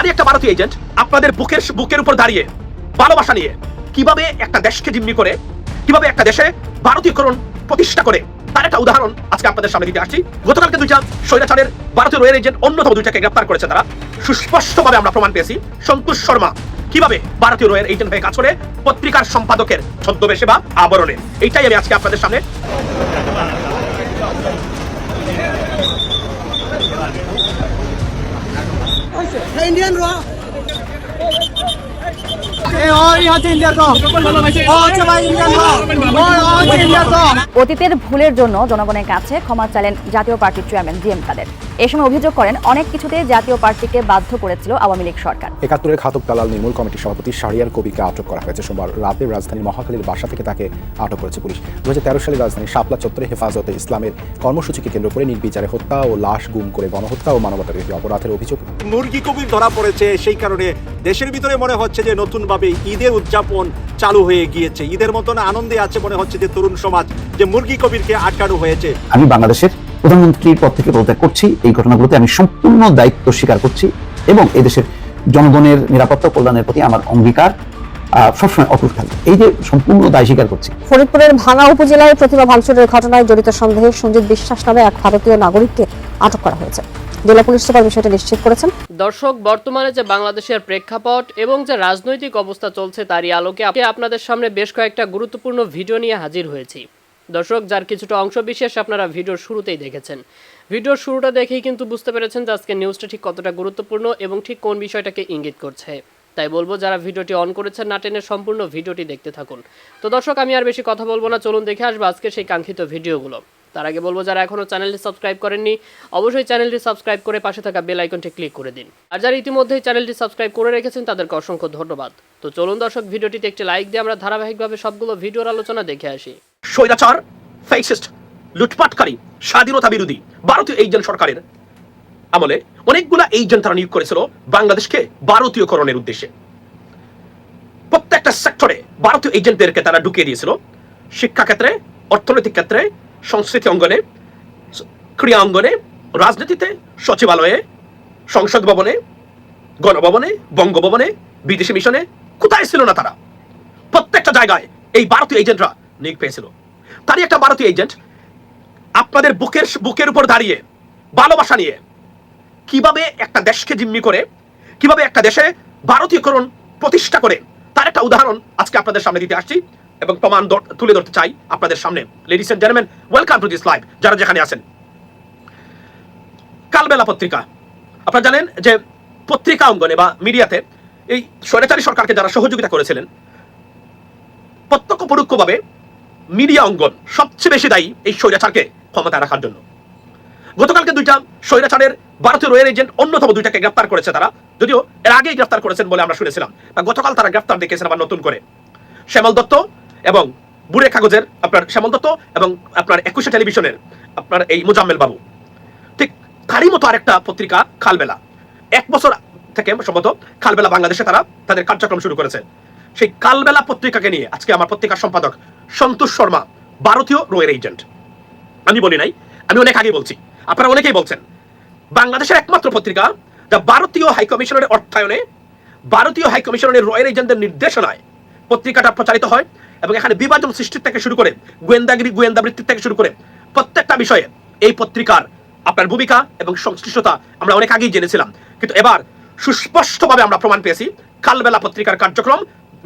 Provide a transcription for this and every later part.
তারই একটা ভারতীয় এজেন্ট আপনাদের বুকের বুকের উপর দাঁড়িয়ে ভালোবাসা নিয়ে কীভাবে একটা দেশকে জিম্মি করে, কীভাবে একটা দেশে ভারতীয়করণ প্রতিষ্ঠা করে, তার একটা উদাহরণ আজকে আপনাদের সামনে দিতে আসছি। গতকালকে দুইটা স্বৈরাচারের ভারতীয় রয়ের এজেন্ট অন্যতম দুইটাকে গ্রেপ্তার করেছে তারা। সুস্পষ্টভাবে আমরা প্রমাণ পেয়েছি, সন্তোষ শর্মা কীভাবে ভারতীয় রয়ের এজেন্ট হয়ে কাজ করে পত্রিকার সম্পাদকের ছদ্মবেশে বা আবরণে। এইটাই আমি আজকে আপনাদের সামনে इंडियन रॉ অতীতের ভুলের জন্য জনগণের কাছে ক্ষমা চাইলেন জাতীয় পার্টির চেয়ারম্যান জি এম কাদের এ সময় অভিযোগ করেন অনেক কিছুতে জাতীয় পার্টিকে বাধ্য করেছিল আওয়ামী লীগ সরকার। একাত্তরের ঘাতক দালাল নির্মূল কমিটির সভাপতি শাহরিয়ার কবিকে আটক করা হয়েছে সোমবার রাতে রাজধানীর মহাখালীর বাসা থেকে তাকে আটক করেছে পুলিশ। দু হাজার তেরো সালে রাজধানীর শাপলা চত্বরে হেফাজতে ইসলামের কর্মসূচিকে কেন্দ্র করে নির্বিচারে হত্যা ও লাশ গুম করে গণহত্যা ও মানবতা বিরোধী অপরাধের অভিযোগ। মুরগি কবির ধরা পড়েছে সেই কারণে দেশের ভিতরে মনে হচ্ছে যে নতুনভাবে ঈদের উদযাপন চালু হয়ে গিয়েছে। ঈদের মতন আনন্দে আছে মনে হচ্ছে যে তরুণ সমাজ, যে মুরগি কবিরকে আটকানো হয়েছে। আমি বাংলাদেশের প্রধানমন্ত্রীর পদ থেকে পদত্যাগ করছি, এই ঘটনাগুলোতে আমি সম্পূর্ণ দায়িত্ব স্বীকার করছি এবং এদেশের জনগণের নিরাপত্তা কল্যাণের প্রতি আমার অঙ্গীকার। সবসময় অটুট থাকবে এই যে সম্পূর্ণ দায় স্বীকার করছি। ফরিদপুরের ভাঙা উপজেলায় প্রতিমা ভাঙচুরের ঘটনায় জড়িত সন্দেহে সঞ্জিত বিশ্বাস নামে এক ভারতীয় নাগরিককে আটক করা হয়েছে। জেলা পুলিশ সুপার বিষয়টি নিশ্চিত করেছেন। দর্শক বর্তমানে যে বাংলাদেশের প্রেক্ষাপট এবং যে রাজনৈতিক অবস্থা চলছে তারই আলোকে আজকে আপনাদের সামনে বেশ কয়েকটা গুরুত্বপূর্ণ ভিডিও নিয়ে হাজির হয়েছি। দর্শক যার কিছুটা অংশ বিশেষ আপনারা ভিডিওর শুরুতেই দেখেছেন। ভিডিওর শুরুটা দেখেই কিন্তু বুঝতে পেরেছেন যে আজকে নিউজটা ঠিক কতটা গুরুত্বপূর্ণ এবং ঠিক কোন বিষয়টাকে ইঙ্গিত করছে। তাই বলব, যারা ভিডিওটি অন করেছেন, না টেনে সম্পূর্ণ ভিডিওটি দেখতে থাকুন। তো দর্শক, আমি আর বেশি কথা বলব না, চলুন দেখে আসব আজকে সেই কাঙ্ক্ষিত ভিডিওগুলো। তার আগে বলব, যারা এখনও চ্যানেলটি সাবস্ক্রাইব করেননি, অবশ্যই চ্যানেলটি সাবস্ক্রাইব করে পাশে থাকা বেল আইকনটি ক্লিক করে দিন। আর যারা ইতিমধ্যেই চ্যানেলটি সাবস্ক্রাইব করে রেখেছেন, তাদেরকে অসংখ্য ধন্যবাদ। তো চলুন দর্শক, ভিডিওটিতে একটি লাইক দিয়ে আমরা ধারাবাহিকভাবে সবগুলো ভিডিওর আলোচনা দেখে আসি। স্বৈরাচার ফেসিস্ট লুটপাটকারী, স্বাধীনতা বিরোধী, ভারতীয় এজেন্ট সরকারের আমলে অনেকগুলা এজেন্ট তারা নিয়োগ করেছিল বাংলাদেশকে ভারতীয়করণের উদ্দেশ্যে। প্রত্যেকটা সেক্টরে ভারতীয় এজেন্টদেরকে তারা ঢুকিয়ে দিয়েছিল। শিক্ষা ক্ষেত্রে, অর্থনৈতিক ক্ষেত্রে, সংস্কৃতি অঙ্গনে, ক্রিয়া অঙ্গনে, রাজনীতিতে, সচিবালয়ে, সংসদ ভবনে, গণভবনে, বঙ্গভবনে, বিদেশি মিশনে, কোথায় ছিল না তারা? প্রত্যেকটা জায়গায় এই ভারতীয় এজেন্টরা নিয়োগ পেয়েছিল। তারই একটা ভারতীয় এজেন্ট আপনাদের বুকের বুকের উপর দাঁড়িয়ে ভালোবাসা নিয়ে কীভাবে একটা দেশকে জিম্মি করে, কীভাবে একটা দেশে ভারতীয়করণ প্রতিষ্ঠা করে, তার একটা উদাহরণ আজকে আপনাদের সামনে দিতে আসছি এবং প্রমাণ তুলে ধরতে চাই আপনাদের সামনে। Ladies and gentleman welcome to this live যারা যেখানে আছেন। কালবেলা পত্রিকা। আপনারা জানেন যে পত্রিকা অঙ্গনে বা মিডিয়াতে এই স্বৈরাচারী সরকারকে যারা সহযোগিতা করেছিলেন, প্রত্যক্ষ পরোক্ষভাবে মিডিয়া অঙ্গন সবচেয়ে বেশি দায়ী এই স্বৈরাচারকে ক্ষমতায় রাখার জন্য। গতকালকে দুইটা স্বৈরাচারের ভারতীয় রয়ের এজেন্ট অন্যতম দুইটাকে গ্রেফতার করেছে তারা। যদিও এর আগেই গ্রেফতার করেছেন বলে আমরা শুনেছিলাম। গতকাল তারা গ্রেফতার দেখেছেন আবার নতুন করে। শ্যামল দত্ত এবং বুড়ে কাগজের আপনার শ্যামল দত্ত এবং আপনার একুশে টেলিভিশনের আপনার এই মোজাম্মেল বাবু। ঠিক তারই মতো আরেকটা পত্রিকা, খালবেলা। এক বছর থেকে সম্ভবত খালবেলা বাংলাদেশে তারা তাদের কার্যক্রম শুরু করেছে। সেই কালবেলা পত্রিকাকে নিয়ে আজকে আমার পত্রিকার সম্পাদক সন্তোষ শর্মা, ভারতীয় রয়ের এজেন্ট। আমি বলি নাই, আমি অনেক আগে বলছি। আপনারা অনেকেই বলছেন বাংলাদেশের একমাত্র পত্রিকা যা ভারতীয় হাইকমিশনের অর্থায়নে, ভারতীয় হাইকমিশনের রয়্যাল এজেন্টদের নির্দেশনায় পত্রিকাটা প্রচারিত হয় এবং এখানে বিভাজন সৃষ্টির থেকে শুরু করে গোয়েন্দাগিরি, গোয়েন্দা বৃত্তির থেকে শুরু করে প্রত্যেকটা বিষয়ে এই পত্রিকার আপনার ভূমিকা এবং সংশ্লিষ্টতা আমরা অনেক আগেই জেনেছিলাম। কিন্তু এবার সুস্পষ্টভাবে আমরা প্রমাণ পেয়েছি, কালবেলা পত্রিকার কার্যক্রম।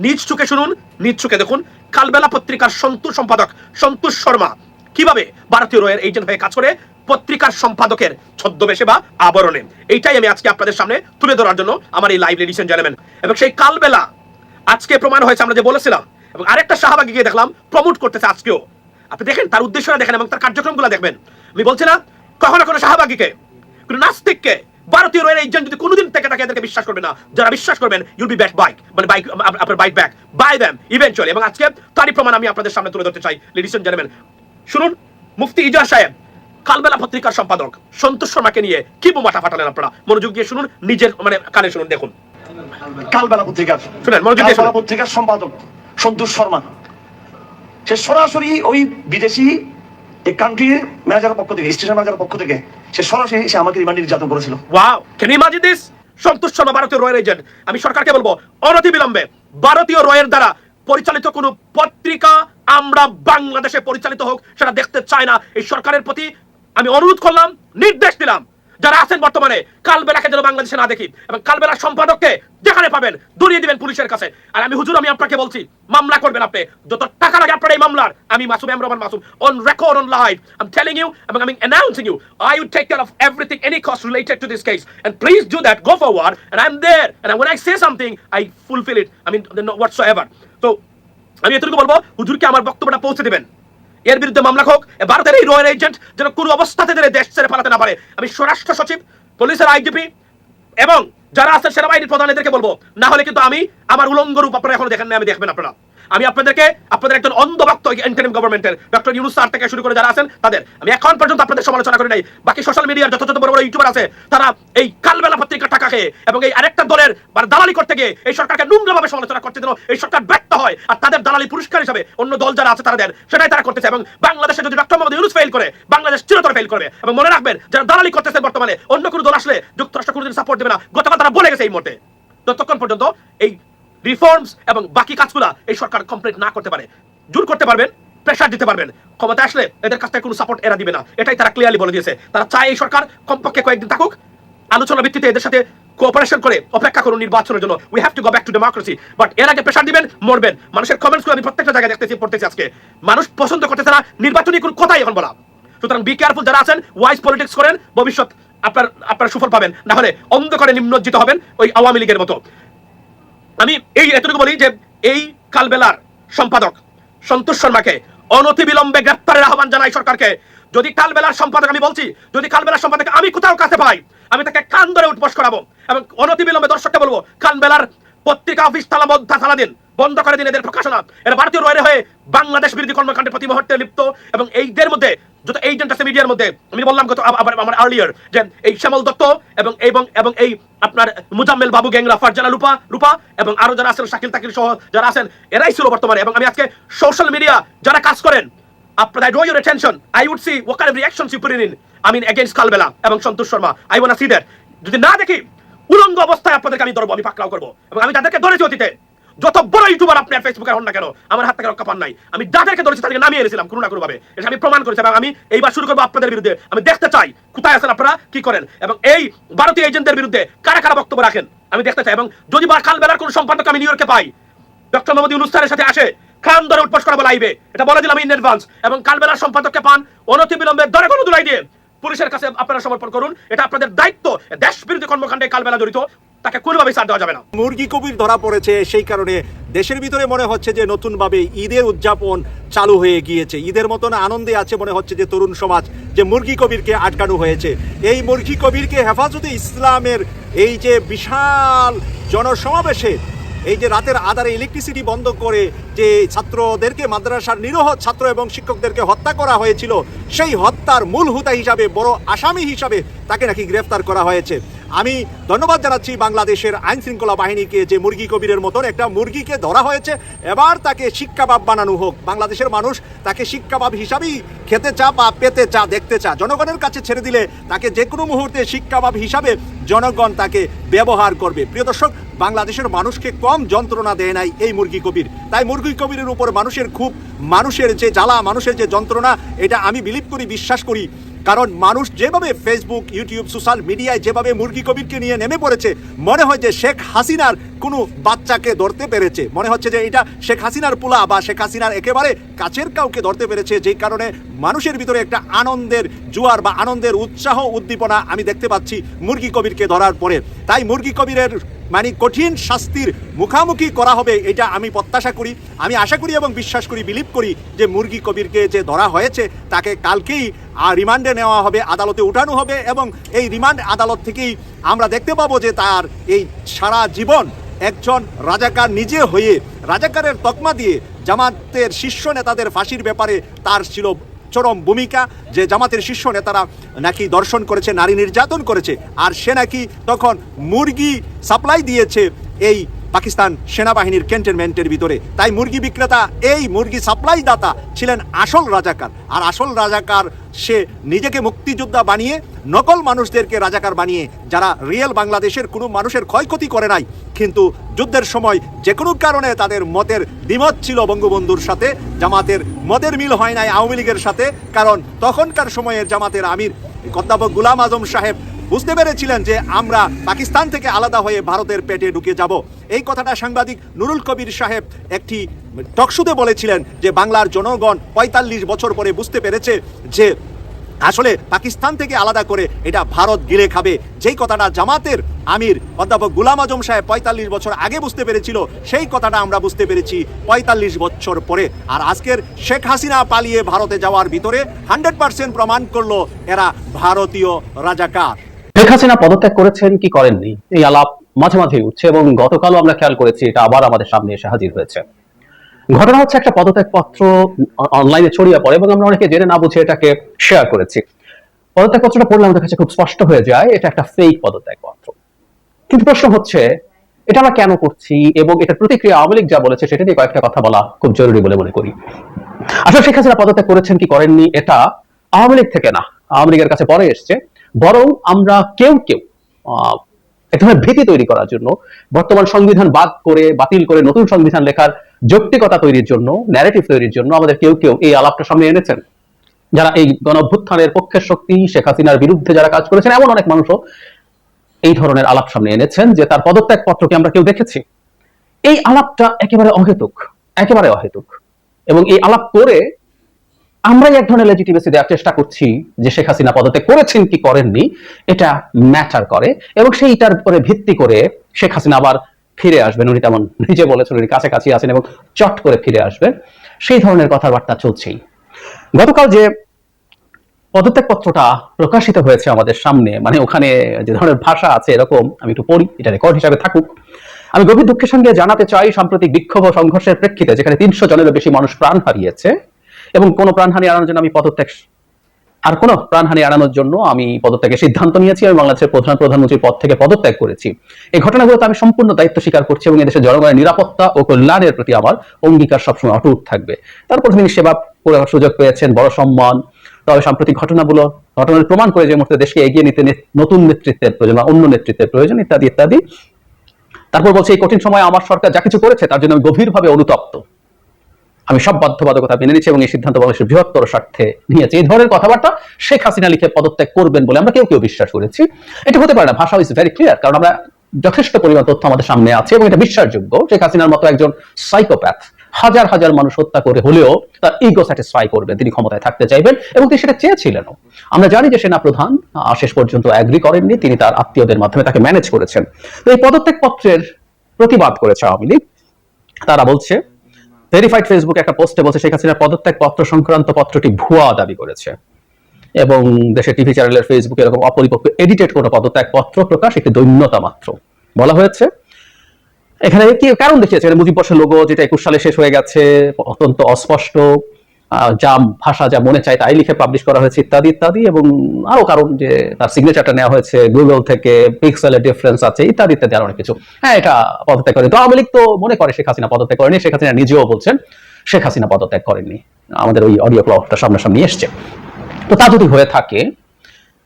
নিজ চোখে শুনুন, নিজ চোখে দেখুন। কালবেলা পত্রিকার সন্তোষ সম্পাদক সন্তোষ শর্মা কীভাবে ভারতীয় রয়ের এজেন্ট হয়ে কাজ করে পত্রিকার সম্পাদকের ছদ্মবেশে বা আবরণে। এইটাই আমি আজকে আপনাদের সামনে তুলে ধরার জন্য আমার এই লাইভ লেডিস জেনেমেন এবং সেই কালবেলা আজকে প্রমাণ হয়েছে আমরা যে বলেছিলাম, এবং আরেকটা শাহবাগে গিয়ে দেখলাম প্রমোট করতেছে আজকেও। আপনি দেখেন, তার উদ্দেশ্যটা দেখেন এবং তার কার্যক্রমগুলো দেখবেন। আমি বলছি না, কখনো কোনো শাহবাগীকে, কোনো নাস্তিককে, ভারতীয় রয়ের এজেন্ট যদি কোনোদিন থেকে তাকে এদেরকে বিশ্বাস করবে না, যারা বিশ্বাস করবেন ইউল বি ব্যাক বাইক মানে বাইক আপনার bike back by them eventually এবং আজকে তারই প্রমাণ আমি আপনাদের সামনে তুলে ধরতে চাই লেডিস এন্ড জেন্টলম্যান শুনুন, মুফতি ইজাজ সাহেব কালবেলা পত্রিকার সম্পাদক সন্তোষ শর্মাকে নিয়ে কি বোমাটা ফাটালেন আপনারা? মনোযোগ দিয়ে শুনুন নিজের মানে কানে শুনুন দেখুন। কালবেলা পত্রিকার শুনেন মনোযোগ দিয়ে পত্রিকার সম্পাদক সন্তোষ শর্মা। সে সরাসরি ওই বিদেশি এই কান্ট্রির ম্যানেজারের পক্ষ থেকে স্টেশন ম্যানেজারের পক্ষ থেকে সে সরাসরি সে আমাকে রিমান্ডে নির্যাতন করেছিল। Wow can you imagine this Santosh Sharma ভারতীয় রয়ের এজেন্ট আমি সরকারকে বলব অনতি বিলম্বে ভারতীয় রয়ের দ্বারা পরিচালিত কোনো পত্রিকা আমরা বাংলাদেশে পরিচালিত হোক সেটা দেখতে চাই না। এই সরকারের প্রতি আমি অনুরোধ করলাম, নির্দেশ দিলাম, যারা আছেন বর্তমানে, কালবেলাকে যেন বাংলাদেশে না দেখি এবং কালবেলার সম্পাদককে যেখানে পাবেন দূরিয়ে দিবেন পুলিশের কাছে। আর আমি হুজুর, আমি আপনাকে বলছি, মামলা করবেন আপনি। যত টাকা লাগে আপনার এই মামলার, আমি Masum M Rahman Masum on record on live I telling you এবং আমি announcing you I will take care of everything any cost related to this case and please do that go forward and I am there and when I say something, I fulfill it, I mean, whatsoever. So, আমি এতটুকু বলব, হুজুরকে আমার বক্তব্যটা পৌঁছে দেবেন। এর বিরুদ্ধে মামলা হোক ভারতের এই রয়্যাল এজেন্ট যেন কোনো অবস্থাতে যেন দেশ ছেড়ে পালাতে না পারে। আমি স্বরাষ্ট্র সচিব, পুলিশের আইজিপি এবং যারা আছে সেনাবাহিনীর প্রধান, এদেরকে বলব, না হলে কিন্তু আমি আমার উলঙ্গ রূপ আপনারা এখনও দেখেন না আমি দেখবেন আপনারা। আমি আপনাদেরকে, আপনাদের একজন ইন্টারিম গভর্নমেন্টের ডক্টর ইউনুস থেকে শুরু করে যারা আছেন, তাদের। আমি এখন পর্যন্ত আপনাদের সমালোচনা করি নাই। বাকি সোশ্যাল মিডিয়ার যত বড় বড় ইউটিউবার আছে, তারা এই কালবেলা টাকা খেয়ে এবং এই আরেকটা দলের মানে দালালি করতে গিয়ে এই সরকারকে নোংরাভাবে সমালোচনা করতে যেন এই সরকার ব্যর্থ হয় আর তাদের দালালি পুরস্কার হিসাবে অন্য দল যারা আছে সেটাই তারা করতেছে এবং বাংলাদেশে যদি ডক্টর মোহাম্মদ ইউনুস ফেল করে, বাংলাদেশ ফেল করবে। এবং মনে রাখবেন, যারা দালালি করতেছেন বর্তমানে, অন্য কোনো দল আসলে যুক্তরাষ্ট্র কোনোদিন সাপোর্ট দেবে না। গতকাল তারা বলে গেছে এই ততক্ষণ পর্যন্ত এই রিফর্মস এবং বাকি কাজগুলা এই সরকার কমপ্লিট না করতে পারে জোর করতে পারবেন প্রেশার দিতে পারবেন। ক্ষমতা আসলে এদের কাছ থেকে কোনো সাপোর্ট এরা দিবে না। এটাই তারা ক্লিয়ারলি বলে দিয়েছে। তারা চায় এই সরকার কমপক্ষে কয়েকদিন থাকুক, আলোচনা ভিত্তিতে এদের সাথে কোঅপারেশন করে, অপেক্ষা করুন নির্বাচনের জন্য। We have to go back to democracy but এর আগে প্রেশার দিবেন, মরবেন। মানুষের কমেন্টস আমি প্রত্যেকটা জায়গায় দেখতেছি, পড়তেছি আজকে। মানুষ পছন্দ করতেছে না, নির্বাচনী কোনো কথাই এখন বলা। সুতরাং বি কেয়ারফুল যারা আছেন ওয়াইজ পলিটিক্স করেন, ভবিষ্যৎ আপনার আপনার সুফল পাবেন। না হলে অন্ধকারে নিম্নজ্জিত হবেন ওই আওয়ামী লীগের মতো। আমি এই এতটুকু বলি যে, এই কালবেলার সম্পাদক সন্তোষ শর্মাকে অনতিবিলম্বে গ্রেপ্তারের আহ্বান জানাই সরকারকে। যদি কালবেলার সম্পাদক আমি বলছি, যদি কালবেলার সম্পাদক আমি কোথাও কাছে পাই, আমি তাকে কান ধরে উঠবস করাবো এবং অনতিবিলম্বে দর্শককে বলব, কালবেলার পত্রিকা অফিস তালা মধ্যা তালা দিন, বন্ধ করে দিন এদের প্রকাশনা। এরা ভারতীয় রয়ের হয়ে বাংলাদেশ বিরোধী কর্মকাণ্ডে প্রতি মুহূর্তে লিপ্ত এবং এইদের মধ্যে যত আছে মিডিয়ার মধ্যে, আমি বললাম আমার আর্লিয়ার যে এই শ্যামল দত্ত এবং এবং এবং এই আপনার মুজাম্মেল বাবু গ্যাংরা, ফারজানা রূপা রূপা এবং আরও যারা আছেন, শাকিল তাকিল সহ যারা আছেন, এরাই ছিল বর্তমানে এবং আমি আজকে সোশ্যাল মিডিয়া যারা কাজ করেন, আপনার you put in I mean against Kalbela এবং Santosh Sharma I want see that যদি না দেখি, উলঙ্গ অবস্থায় আপনাদেরকে আমি ধরবো, আমি পাকড়াও করব এবং আমি তাদেরকে ধরেছি অতীতে। যত বড় ইউটিউবার আপনি ফেসবুকে হন না কেন, আমার হাত থেকে রক্ষা পান নাই। আমি যাদেরকে ধরেছি তাদেরকে নামিয়ে এনেছিলাম কোনো না কোনো ভাবে এটা আমি প্রমাণ করেছি এবং আমি এইবার শুরু করব আপনাদের বিরুদ্ধে। আমি দেখতে চাই কোথায় আছেন আপনারা, কি করেন। এবং এই ভারতীয় এজেন্টদের বিরুদ্ধে কারা কারা বক্তব্য রাখেন, আমি দেখতে চাই। এবং যদি বা কাল বেলার কোনো সম্পাদক আমি নিউ ইয়র্কে পাই, ডক্টর মোহাম্মদ ইউনুস স্যারের সাথে আসে খান ধরে উৎপোষ করাবো লাইভে এটা বলে দিলাম ইন অ্যাডভান্স এবং কালবেলার সম্পাদককে পান অনতি বিলম্বে দরে কোনো দুলাই দিয়ে পুলিশের কাছে আপনারা সমর্পণ করুন। এটা আপনাদের দায়িত্ব। দেশ বিরোধী কর্মকাণ্ডে কালবেলা জড়িত। তাকে কোনোভাবে ছাড় দেওয়া যাবে না। মুরগি কবির ধরা পড়েছে, সেই কারণে দেশের ভিতরে মনে হচ্ছে যে নতুনভাবে ঈদের উদযাপন চালু হয়ে গিয়েছে। ঈদের মতন আনন্দে আছে মনে হচ্ছে যে তরুণ সমাজ যে মুরগি কবিরকে আটকানো হয়েছে। এই মুরগি কবিরকে হেফাজতে ইসলামের এই যে বিশাল জনসমাবেশে এই যে রাতের আধারে ইলেকট্রিসিটি বন্ধ করে যে ছাত্রদেরকে, মাদ্রাসার নিরহ ছাত্র এবং শিক্ষকদেরকে হত্যা করা হয়েছিল, সেই হত্যার মূল হুতা হিসাবে, বড় আসামি হিসাবে তাকে নাকি গ্রেফতার করা হয়েছে। আমি ধন্যবাদ জানাচ্ছি বাংলাদেশের আইন শৃঙ্খলা বাহিনীকে যে মুরগি কবিরের মতন একটা মুরগিকে ধরা হয়েছে। এবার তাকে শিক্ষাবাব বানানো হোক। বাংলাদেশের মানুষ তাকে শিক্ষাবাব হিসাবেই খেতে চা বা পেতে চা দেখতে চা জনগণের কাছে ছেড়ে দিলে তাকে যে কোনো মুহূর্তে শিক্ষাবাব হিসাবে জনগণ তাকে ব্যবহার করবে। প্রিয় দর্শক বাংলাদেশের মানুষকে কম যন্ত্রণা দেয় নাই এই মুরগি কবির। তাই মুরগি কবিরের উপর মানুষের খুব, মানুষের যে জ্বালা, মানুষের যে যন্ত্রণা, এটা আমি বিলিভ করি, বিশ্বাস করি। কারণ মানুষ যেভাবে ফেসবুক ইউটিউব সোশ্যাল মিডিয়ায় যেভাবে মুরগি কবিরকে নিয়ে নেমে পড়েছে, মনে হয় যে শেখ হাসিনার কোনো বাচ্চাকে ধরতে পেরেছে। মনে হচ্ছে যে এটা শেখ হাসিনার পোলা বা শেখ হাসিনার একেবারে কাছের কাউকে ধরতে পেরেছে, যেই কারণে মানুষের ভিতরে একটা আনন্দের জোয়ার বা আনন্দের উৎসাহ, উদ্দীপনা আমি দেখতে পাচ্ছি মুরগি কবিরকে ধরার পরে। তাই মুরগি কবিরের মানে কঠিন শাস্তির মুখামুখি করা হবে, এটা আমি প্রত্যাশা করি। আমি আশা করি এবং বিশ্বাস করি বিলিভ করি যে মুরগি কবিরকে যে ধরা হয়েছে, তাকে কালকেই রিমান্ডে নেওয়া হবে, আদালতে উঠানো হবে এবং এই রিমান্ড আদালত থেকেই আমরা দেখতে পাবো যে তার এই সারা জীবন একজন রাজাকার নিজে হয়ে, রাজাকারের তকমা দিয়ে জামাতের শীর্ষ নেতাদের ফাঁসির ব্যাপারে তার ছিল চরম ভূমিকা যে জামাতের শীর্ষ নেতারা নাকি দর্শন করেছে, নারী নির্যাতন করেছে, আর সে নাকি তখন মুরগি সাপ্লাই দিয়েছে এই পাকিস্তান সেনাবাহিনীর ক্যান্টনমেন্টের ভিতরে। তাই মুরগি বিক্রেতা, এই মুরগি সাপ্লাই দাতা ছিলেন আসল রাজাকার। আর আসল রাজাকার, সে নিজেকে মুক্তিযোদ্ধা বানিয়ে, নকল মানুষদেরকে রাজাকার বানিয়ে, যারা রিয়েল বাংলাদেশের কোনো মানুষের ক্ষয়ক্ষতি করে নাই, কিন্তু যুদ্ধের সময় যে কোনো কারণে তাদের মতের দ্বিমত ছিল বঙ্গবন্ধুর সাথে, জামাতের মতের মিল হয় নাই আওয়ামী লীগের সাথে, কারণ তখনকার সময়ের জামাতের আমির অধ্যাপক গুলাম আজম সাহেব বুঝতে পেরেছিলেন যে আমরা পাকিস্তান থেকে আলাদা হয়ে ভারতের পেটে ঢুকে যাব। এই কথাটা সাংবাদিক নুরুল কবির সাহেব একটি টকশুতে বলেছিলেন যে বাংলার জনগণ পঁয়তাল্লিশ বছর পরে বুঝতে পেরেছে যে আসলে পাকিস্তান থেকে আলাদা করে এটা ভারত গিলে খাবে। যেই কথাটা জামাতের আমির অধ্যাপক গুলাম আজম সাহেব পঁয়তাল্লিশ বছর আগে বুঝতে পেরেছিল, সেই কথাটা আমরা বুঝতে পেরেছি পঁয়তাল্লিশ বছর পরে। আর আজকের শেখ হাসিনা পালিয়ে ভারতে যাওয়ার ভিতরে হান্ড্রেড পার্সেন্ট প্রমাণ করল এরা ভারতীয় রাজাকার। শেখ হাসিনা পদত্যাগ করেছেন, কি করেননি এই আলাপ মাঝে মাঝে উঠছে এবং গতকালও আমরা খেয়াল করেছি, এটা আবার আমাদের সামনে এসে হাজির হয়েছে। ঘটনা হচ্ছে একটা পদত্যাগ পত্র অনলাইনে ছড়িয়ে পড়ে এবং আমরা অনেকে জেনে না বুঝে এটাকে শেয়ার করেছি। পদত্যাগ পত্রটা পড়লে আমাদের কাছে খুব স্পষ্ট হয়ে যায়, এটা একটা ফেক পদত্যাগ পত্র কিন্তু প্রশ্ন হচ্ছে, এটা আমরা কেন করছি এবং এটা প্রতিক্রিয়া আওয়ামী যা বলেছে, সেটা নিয়ে কয়েকটা কথা বলা খুব জরুরি বলে মনে করি। আসলে শেখ হাসিনা পদত্যাগ করেছেন, কি করেননি, এটা আওয়ামী লীগ থেকে না, আওয়ামী লীগের কাছে পরে এসছে। বরং আমরা কেউ কেউ এক ধরনের ভীতি তৈরি করার জন্য, বর্তমান সংবিধান বাদ করে বাতিল করে নতুন সংবিধান লেখার যৌক্তিকতা তৈরির জন্য ন্যারেটিভ তৈরির জন্য আমাদের কেউ কেউ এই আলাপটা সামনে এনেছেন। যারা এই গণ অভ্যুত্থানের পক্ষের শক্তি, শেখ হাসিনার বিরুদ্ধে যারা কাজ করেছেন, এমন অনেক মানুষও এই ধরনের আলাপ সামনে এনেছেন যে তার পদত্যাগ পত্রকে আমরা কেউ দেখেছি। এই আলাপটা একেবারে অহেতুক একেবারে অহেতুক। এবং এই আলাপ করে আমরাই এক ধরনের লেজিটিমেসি দেওয়ার চেষ্টা করছি যে শেখ হাসিনা পদত্যাগ করেছেন কি করেননি, এটা ম্যাটার করে এবং সেইটার উপরে ভিত্তি করে শেখ হাসিনা আবার ফিরে আসবেন। উনি তেমন নিজে বলেছেন উনি কাছাকাছি আছেন এবং চট করে ফিরে আসবেন। সেই ধরনের কথাবার্তা চলছেই। গতকাল যে পদত্যাগ পত্রটা প্রকাশিত হয়েছে আমাদের সামনে মানে ওখানে যে ধরনের ভাষা আছে এরকম, আমি একটু পড়ি, এটা রেকর্ড হিসাবে থাকুক। আমি গভীর দুঃখের সঙ্গে জানাতে চাই, সাম্প্রতিক বিক্ষোভ সংঘর্ষের প্রেক্ষিতে, যেখানে তিনশো জনেরও বেশি মানুষ প্রাণ হারিয়েছে এবং কোনো প্রাণহানি এড়ানোর জন্য আমি পদত্যাগ আর কোনো প্রাণহানি এড়ানোর জন্য আমি পদত্যাগের সিদ্ধান্ত নিয়েছি, আমি বাংলাদেশের প্রধান প্রধানমন্ত্রীর পদ থেকে পদত্যাগ করেছি। এই ঘটনাগুলোতে আমি সম্পূর্ণ দায়িত্ব স্বীকার করছি এবং এদেশের জনগণের নিরাপত্তা ও কল্যাণের প্রতি আমার অঙ্গীকার সবসময় অটুট থাকবে। তারপর তিনি সেবা করার সুযোগ পেয়েছেন, বড় সম্মান। তবে সাম্প্রতিক ঘটনাগুলো, ঘটনার প্রমাণ করে যে মুহূর্তে দেশকে এগিয়ে নিতে নতুন নেতৃত্বের প্রয়োজন বা অন্য নেতৃত্বের প্রয়োজন, ইত্যাদি ইত্যাদি। তারপর বলছে, এই কঠিন সময় আমার সরকার যা কিছু করেছে তার জন্য আমি গভীরভাবে অনুতপ্ত। আমি সব বাধ্যবাধকতা মেনে নিচ্ছি এবং এই সিদ্ধান্ত বাংলাদেশের বৃহত্তর স্বার্থে নিয়েছে। এই ধরনের কথাবার্তা শেখ হাসিনা লিখে পদত্যাগ করবেন বলে আমরা কেউ কেউ বিশ্বাস করেছি। এটা হতে পারে না, ভাষা ইজ ভেরি ক্লিয়ার কারণ আমরা যথেষ্ট পরিমাণ তথ্য আমাদের সামনে আছে এবং এটা বিশ্বাসযোগ্য। শেখ হাসিনার মতো একজন সাইকোপ্যাথ হাজার হাজার মানুষ হত্যা করে হলেও তার ইগো স্যাটিসফাই করবেন, তিনি ক্ষমতায় থাকতে চাইবেন এবং তিনি সেটা চেয়েছিলেন আমরা জানি যে সেনা প্রধান শেষ পর্যন্ত অ্যাগ্রি করেননি, তিনি তার আত্মীয়দের মাধ্যমে তাকে ম্যানেজ করেছেন। তো এই পদত্যাগ পত্রের প্রতিবাদ করেছে আওয়ামী লীগ। তারা বলছে ভেরিফাইড ফেসবুকে একটা পোস্টে বলছে, শেখ হাসিনার পদত্যাগ পত্র সংক্রান্ত পত্রটি ভুয়া দাবি করেছে। এবং দেশের টিভি চ্যানেলের ফেসবুকে এরকম অপরিপক্ক এডিটেড কোনো পদত্যাগ পত্র প্রকাশ, একটি দৈন্যতা মাত্র। বলা হয়েছে, এখানে কি কারণ দেখিয়েছে? মুজিব বর্ষের লোগো যেটা একুশ সালে শেষ হয়ে গেছে, অত্যন্ত অস্পষ্ট। যা ভাষা যা মনে চায় তাই লিখে পাবলিশ করা হয়েছে ইত্যাদি ইত্যাদি এবং আরও কারণ যে তার সিগনেচারটা নেওয়া হয়েছে গুগল থেকে পিক্সেলের ডিফারেন্স আছে, ইত্যাদি ইত্যাদি, আরও অনেক কিছু। হ্যাঁ এটা পদত্যাগ করেনি। তো আওয়ামী লীগ তো মনে করে শেখ হাসিনা পদত্যাগ করেনি। শেখ হাসিনা নিজেও বলছেন শেখ হাসিনা পদত্যাগ করেননি। আমাদের ওই অডিও ক্লবটা সামনাসামনি এসছে। তো তা যদি হয়ে থাকে,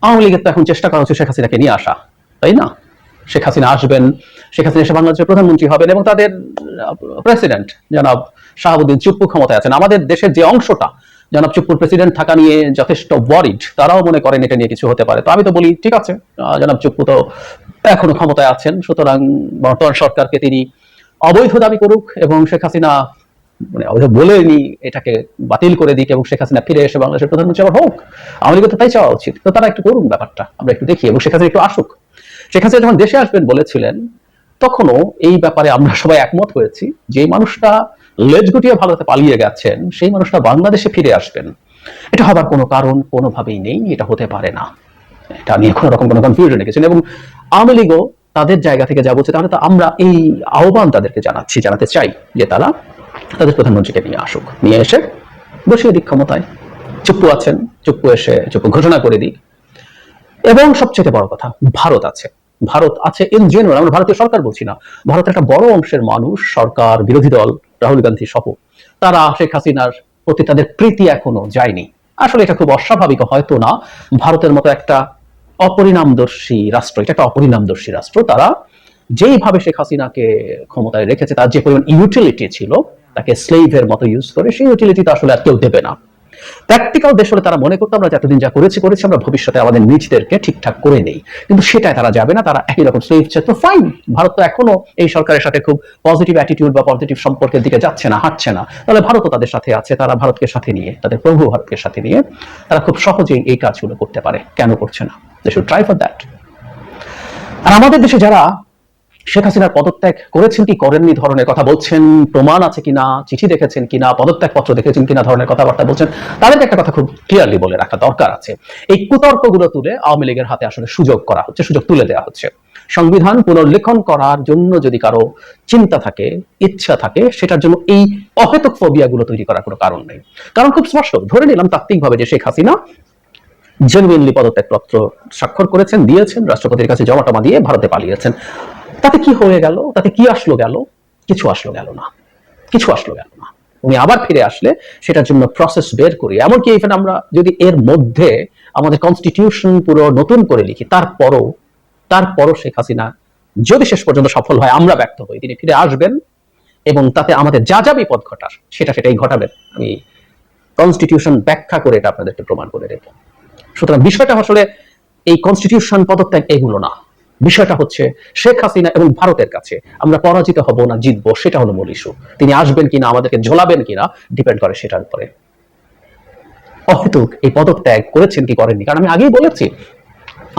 আওয়ামী লীগের তো এখন চেষ্টা করা হচ্ছে শেখ হাসিনাকে নিয়ে আসা, তাই না? শেখ হাসিনা আসবেন, শেখ হাসিনা এসে বাংলাদেশের প্রধানমন্ত্রী হবেন এবং তাদের প্রেসিডেন্ট, জনাব শাহাবুদ্দিন চুপ্পু ক্ষমতায় আছেন। আমাদের দেশের যে অংশটা, জনাব চুপ্পুর প্রেসিডেন্ট থাকা নিয়ে যথেষ্ট ওয়ারিড তারাও মনে করেন এটা নিয়ে কিছু হতে পারে। তো আমি তো বলি, ঠিক আছে জনাব চুপ্পু তো এখনও ক্ষমতায় আছেন, সুতরাং বর্তমান সরকারকে তিনি অবৈধ দাবি করুক এবং শেখ হাসিনা মানে অবৈধ বলে বলেনি এটাকে বাতিল করে দিক এবং শেখ হাসিনা ফিরে এসে বাংলাদেশের প্রধানমন্ত্রী আবার হোক লীগের তো তাই চাওয়া উচিত। তো তারা একটু করুন ব্যাপারটা, আমরা একটু দেখি এবং শেখ হাসিনা একটু আসুক। শেখ হাসিনা যখন দেশে আসবেন বলেছিলেন তখনও এই ব্যাপারে আমরা সবাই একমত হয়েছি যে মানুষটা লেজ গুটিয়ে ভারতে পালিয়ে গেছেন, সেই মানুষটা বাংলাদেশে ফিরে আসবেন। এটা হবার কোনো কারণ কোনোভাবেই নেই, এটা হতে পারে না। এটা নিয়ে কোনো রকম কোনো কনফিউশন রেখেছেন এবং আওয়ামী লীগও তাদের জায়গা থেকে যা বলছে, তাহলে তো আমরা এই আহ্বান তাদেরকে জানাচ্ছি, জানাতে চাই যে তারা তাদের প্রধানমন্ত্রীকে নিয়ে আসুক। নিয়ে এসে বসিয়ে দিক ক্ষমতায়। চুপ্পু আছেন, চুপ্পু এসে, চুপ্পু ঘোষণা করে দিক। এবং সবচেয়ে বড় কথা, ভারত আছে। ভারত আছে ইন জেনারেল আমরা ভারতীয় সরকার বলছি না। ভারতের একটা বড় অংশের মানুষ সরকার, বিরোধী দল, রাহুল গান্ধী সহ। তারা শেখ হাসিনার প্রতি তাদের প্রীতি এখনও যায়নি। আসলে এটা খুব অস্বাভাবিক, হয়তো না। ভারতের মতো একটা অপরিণামদর্শী রাষ্ট্র, এটা একটা অপরিণামদর্শী রাষ্ট্র, তারা যেইভাবে শেখ হাসিনাকে ক্ষমতায় রেখেছে, তার যে পরিমাণ ইউটিলিটি ছিল, তাকে স্লেভের মতো ইউজ করে, সেই ইউটিলিটি তো আসলে আর কেউ দেবে না। প্র্যাকটিক্যাল দেশ হলে তারা মনে করতো, আমরা যতদিন যা করেছি করেছি, আমরা ভবিষ্যতে আমাদের নিজেদেরকে ঠিকঠাক করে নেই। কিন্তু সেটাই তারা যাবে না, তারা একই রকম স্লেভ তো ফাইন ভারত তো এখনও এই সরকারের সাথে খুব পজিটিভ অ্যাটিটিউড বা পজিটিভ সম্পর্কের দিকে যাচ্ছে না, হাঁটছে না। তাহলে ভারতও তাদের সাথে আছে, তারা ভারতকে সাথে নিয়ে, তাদের প্রভু ভারতকে সাথে নিয়ে, তারা খুব সহজেই এই কাজগুলো করতে পারে। কেন করছে না? They should try for that আর আমাদের দেশে যারা শেখ হাসিনার পদত্যাগ করেছেন কি করেননি ধরনের কথা বলছেন? প্রমাণ আছে কিনা? চিঠি দেখেছেন কিনা? পদত্যাগ পত্র দেখেছেন কিনা ধরনের কথাবার্তা বলছেন? তাদেরকে একটা কথা খুব ক্লিয়ারলি বলে রাখা দরকার আছে। এই কুতর্কগুলো তুলে আওয়ামী লীগের হাতে আসলে সুযোগ করা হচ্ছে, সুযোগ তুলে দেওয়া হচ্ছে। সংবিধান পুনর্লেখন করার জন্য যদি কারও চিন্তা থাকে, ইচ্ছা থাকে, সেটার জন্য এই অহেতুক ফোবিয়াগুলো তৈরি করার কোনো কারণ নেই। কারণ খুব স্পষ্ট, ধরে নিলাম তাত্ত্বিকভাবে যে শেখ হাসিনা জেনুইনলি পদত্যাগপত্র স্বাক্ষর করেছেন, দিয়েছেন, রাষ্ট্রপতির কাছে জমা টমা দিয়ে ভারতে পালিয়েছেন। তাতে কি হয়ে গেল? তাতে কি আসলো গেল? কিছু আসলো গেল না। কিছু আসলো গেল না। উনি আবার ফিরে আসলে সেটার জন্য প্রসেস বের করি। এমনকি ইভেন আমরা যদি এর মধ্যে আমাদের কনস্টিটিউশন পুরো নতুন করে লিখি, তারপরও তারপরও শেখ হাসিনা যদি শেষ পর্যন্ত সফল হয়, আমরা ব্যর্থ হই। তিনি ফিরে আসবেন এবং তাতে আমাদের যা যা বিপদ ঘটার, সেটা সেটাই ঘটাবেন। আমি কনস্টিটিউশন ব্যাখ্যা করে এটা আপনাদেরকে প্রমাণ করে দেব। সুতরাং বিষয়টা আসলে এই কনস্টিটিউশন পদত্যাগ এগুলো না। বিষয়টা হচ্ছে শেখ হাসিনা এবং ভারতের কাছে আমরা পরাজিত হব না, জিতবো, সেটা হলো মূল ইস্যু তিনি আসবেন কিনা, আমাদেরকে ঝোলাবেন কিনা ডিপেন্ড করে সেটার উপরে। অহেতুক এই পদত্যাগ করেছেন কি করেননি? কারণ আমি আগেই বলেছি,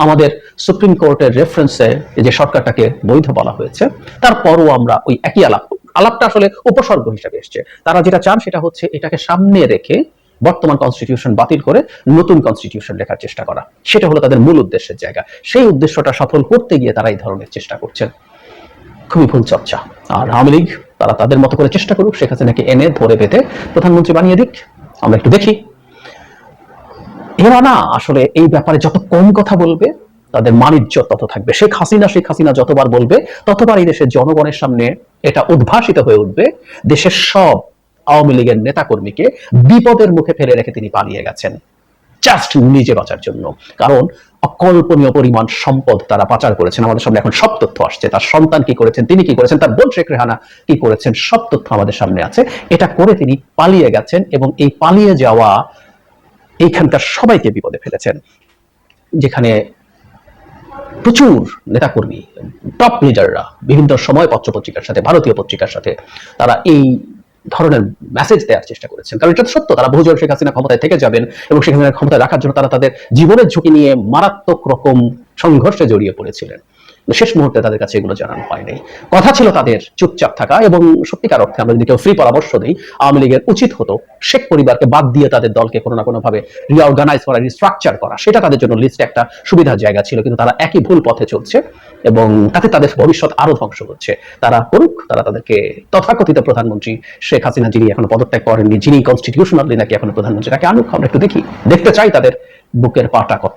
আমাদের সুপ্রিম কোর্টের রেফারেন্সে যে সরকারটাকে বৈধ বলা হয়েছে, তারপরও আমরা ওই একই আলাপ, আলাপটা আসলে উপসর্গ হিসেবে এসছে। তারা যেটা চান সেটা হচ্ছে এটাকে সামনে রেখে বর্তমান কনস্টিটিউশন বাতিল করে নতুন কনস্টিটিউশন লেখার চেষ্টা করা। সেটা হলো তাদের মূল উদ্দেশ্যের জায়গা। সেই উদ্দেশ্যটা সফল করতে গিয়ে তারা এই ধরনের চেষ্টা করছেন। খুবই ভুল চর্চা। আর আওয়ামী লীগ, তারা তাদের মতো করে চেষ্টা করুক, শেখ হাসিনাকে এনে ধরে পেতে প্রধানমন্ত্রী বানিয়ে দিক। আমরা একটু দেখি। এরা না আসলে এই ব্যাপারে যত কম কথা বলবে, তাদের মানিজ্য তত থাকবে। শেখ হাসিনা শেখ হাসিনা যতবার বলবে, ততবার এই দেশের জনগণের সামনে এটা উদ্ভাসিত হয়ে উঠবে। দেশের সব আওয়ামী লীগের নেতাকর্মীকে বিপদের মুখে ফেলে রেখে তিনি পালিয়ে গেছেন। জাস্ট নিজে বাঁচার জন্য। কারণ অকল্পনীয় পরিমাণ সম্পদ তারা পাচার করেছেন। আমাদের সামনে এখন সব তথ্য আসছে। তার সন্তান কি করেছেন, তিনি কি করেছেন, তার বোন শেখ রেহানা কি করেছেন, সব তথ্য আমাদের সামনে আছে। এটা করে তিনি পালিয়ে গেছেন এবং এই পালিয়ে যাওয়া এইখানকার সবাইকে বিপদে ফেলেছেন। যেখানে প্রচুর নেতাকর্মী টপ লিডাররা বিভিন্ন সময় পত্রপত্রিকার সাথে, ভারতীয় পত্রিকার সাথে, তারা এই ধরনের মেসেজ দেওয়ার চেষ্টা করেছেন। কারণ এটা তো সত্য, তারা বহুজন শেখ হাসিনা ক্ষমতায় থেকে যাবেন এবং সেখানে ক্ষমতায় রাখার জন্য তারা তাদের জীবনের ঝুঁকি নিয়ে মারাত্মক রকম সংঘর্ষে জড়িয়ে পড়েছিলেন। শেষ মুহূর্তে তাদের কাছে এগুলো জানানো হয়নি। কথা ছিল তাদের চুপচাপ থাকা এবং সত্যিকার অর্থে আমরা যদি কেউ ফ্রি পরামর্শ দিই, আওয়ামী লীগের উচিত হতো শেখ পরিবারকে বাদ দিয়ে তাদের দলকে কোনো না কোনো ভাবে রিঅর্গানাইজ করা রিস্ট্রাকচার করা। সেটা তাদের জন্য লিস্টে একটা সুবিধার জায়গা ছিল, কিন্তু তারা একই ভুল পথে চলছে এবং তাতে তাদের ভবিষ্যৎ আরও ধ্বংস হচ্ছে তারা করুক, তারা তাদেরকে তথাকথিত প্রধানমন্ত্রী শেখ হাসিনা, যিনি এখনও পদত্যাগ করেননি, যিনি কনস্টিটিউশনালি নাকি এখনও প্রধানমন্ত্রী, তাকে আনুক, আমরা একটু দেখি। দেখতে চাই তাদের বুকের পাটা কত।